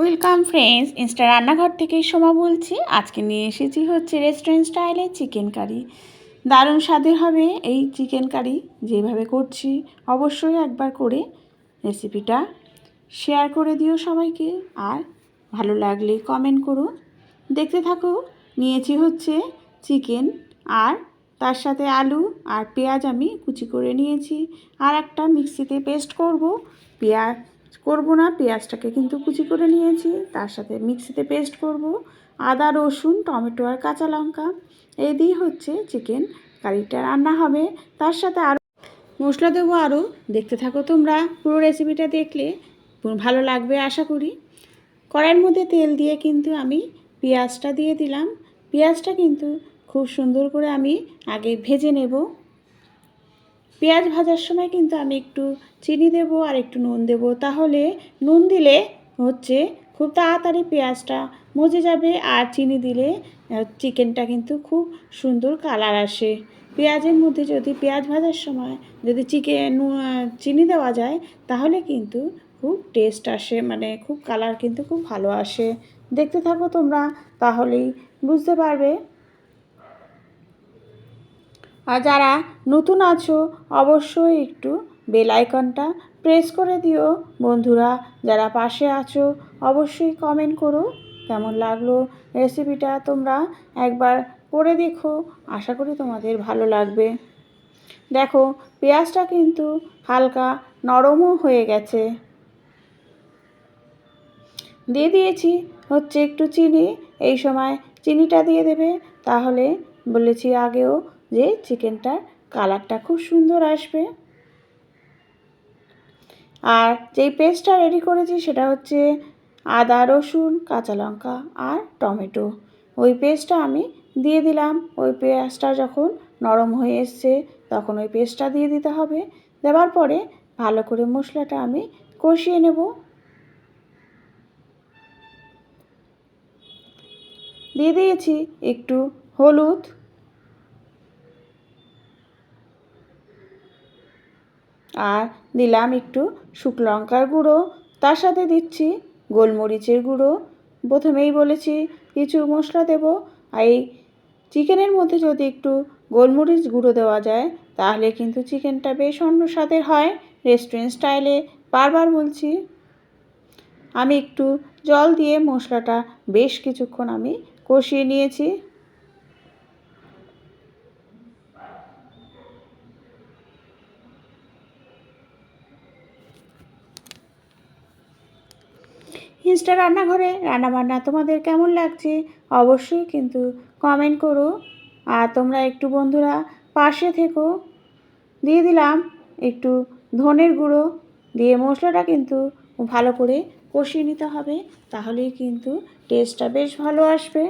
Welcome friends Insta রান্নাঘর থেকে সোমা বলছি। আজকে নিয়ে এসেছি হচ্ছে রেস্টুরেন্ট স্টাইলে চিকেন কারি দারুণ স্বাদের হবে এই চিকেন কারি যেভাবে করছি, অবশ্যই একবার করে রেসিপিটা শেয়ার করে দিও সবাইকে। আর ভালো লাগলে কমেন্ট করো। দেখতে থাকো, নিয়েছি হচ্ছে চিকেন আর তার সাথে আলু আর পেঁয়াজ আমি কুচি করে নিয়েছি। আর একটা মিক্সিতে পেস্ট করব। পেঁয়াজ করব না, পেঁয়াজটাকে কিন্তু কুচি করে নিয়েছি, তার সাথে মিক্সিতে পেস্ট করব, আদা, রসুন, টমেটো আর কাঁচা লঙ্কা। এই দিয়ে হচ্ছে চিকেন, কারিটা রান্না হবে। তার সাথে আরও মশলা দেবো আরও দেখতে থাকো তোমরা, পুরো রেসিপিটা দেখলে ভালো লাগবে আশা করি। কড়াইয়ের মধ্যে তেল দিয়ে কিন্তু আমি পেঁয়াজটা দিয়ে দিলাম। পেঁয়াজটা কিন্তু খুব সুন্দর করে আমি আগে ভেজে নেব। পেঁয়াজ ভাজার সময় কিন্তু আমি একটু চিনি দেব আর একটু নুন দেব। তাহলে নুন দিলে হচ্ছে খুব তাড়াতাড়ি পেঁয়াজটা মজে যাবে আর চিনি দিলে চিকেনটা কিন্তু খুব সুন্দর কালার আসে। পেঁয়াজের মধ্যে যদি পেঁয়াজ ভাজার সময় যদি চিকেন চিনি দেওয়া যায়, তাহলে কিন্তু খুব টেস্ট আসে মানে খুব কালার কিন্তু খুব ভালো আসে। দেখতে থাকো তোমরা, তাহলেই বুঝতে পারবে। আর যারা নতুন আছো, অবশ্যই একটু বেল আইকনটা প্রেস করে দিও। বন্ধুরা, যারা পাশে আছো, অবশ্যই কমেন্ট করো কেমন লাগল রেসিপিটা তোমরা একবার করে দেখো। আশা করি তোমাদের ভালো লাগবে। দেখো, পেঁয়াজটা কিন্তু হালকা নরমও হয়ে গেছে। দিয়ে দিয়েছি হচ্ছে একটু চিনি। এই সময় চিনিটা দিয়ে দেবে। তাহলে বলেছি আগেও যে চিকেনটার কালারটা খুব সুন্দর আসবে। আর যেই পেস্টটা রেডি করেছি সেটা হচ্ছে আদা, রসুন, কাঁচা লঙ্কা আর টমেটো। ওই পেস্টটা আমি দিয়ে দিলাম। ওই পেঁয়াজটা যখন নরম হয়ে এসছে তখন ওই পেস্টটা দিয়ে দিতে হবে। দেওয়ার পরে ভালো করে মশলাটা আমি কষিয়ে নেব। দিয়ে দিয়েছি একটু হলুদ। আর দিলাম একটু শুকনো লঙ্কার গুঁড়ো। তার সাথে দিচ্ছি গোলমরিচের গুঁড়ো। প্রথমেই বলেছি কিছু মশলা দেব। আর এই চিকেনের মধ্যে যদি একটু গোলমরিচ গুঁড়ো দেওয়া যায়, তাহলে কিন্তু চিকেনটা বেশ অন্য স্বাদের হয়। রেস্টুরেন্ট স্টাইলে বারবার বলছি, আমি একটু জল দিয়ে মশলাটা বেশ কিছুক্ষণ আমি কষিয়ে নিয়েছি। ইনস্টা রান্নাঘরে রান্নাবান্না তোমাদের কেমন লাগছে? অবশ্যই কিন্তু কমেন্ট করো। আর তোমরা একটু বন্ধুরা পাশে থেকো। দিয়ে দিলাম একটু ধনের গুঁড়ো। দিয়ে মশলাটা কিন্তু ভালো করে কষিয়ে নিতে হবে, তাহলেই কিন্তু টেস্টটা বেশ ভালো আসবে।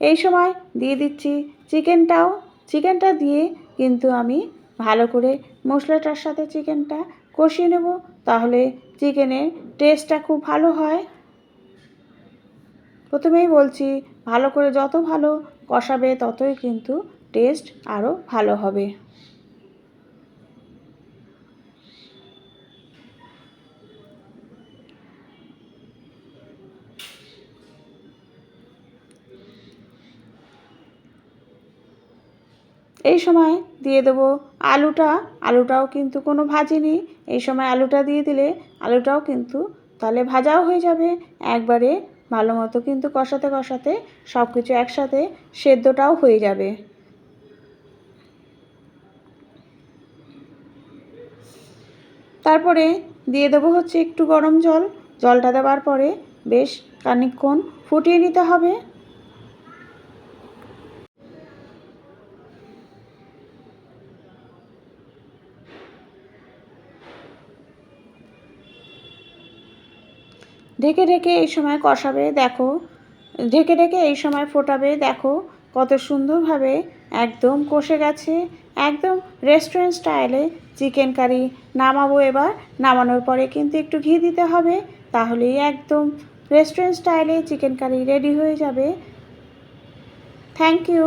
এই সময় দিয়ে দিচ্ছি চিকেনটাও। চিকেনটা দিয়ে কিন্তু আমি ভালো করে মশলাটার সাথে চিকেনটা কষিয়ে নেব, তাহলে চিকেনের টেস্টটা খুব ভালো হয়। প্রথমেই বলছি, ভালো করে যত ভালো কষাবে ততই কিন্তু টেস্ট আরও ভালো হবে। এই সময় দিয়ে দেবো আলুটা। আলুটাও কিন্তু কোনো ভাজিনি এই সময় আলুটা দিয়ে দিলে আলুটাও কিন্তু তাহলে ভাজাও হয়ে যাবে। একবারে ভালো মতো কিন্তু কষাতে কষাতে সব কিছু একসাথে সেদ্ধটাও হয়ে যাবে। তারপরে দিয়ে দেবো হচ্ছে একটু গরম জল। জলটা দেওয়ার পরে বেশ খানিকক্ষণ ফুটিয়ে নিতে হবে। ঢেকে ঢেকে এই সময় কষাবে, দেখো। ঢেকে ঢেকে এই সময় ফোটাবে, দেখো। কত সুন্দরভাবে একদম কষে গেছে, একদম রেস্টুরেন্ট স্টাইলে চিকেন কারি নামাবো এবার। নামানোর পরে কিন্তু একটু ঘি দিতে হবে, তাহলেই একদম রেস্টুরেন্ট স্টাইলে চিকেন কারি রেডি হয়ে যাবে। Thank you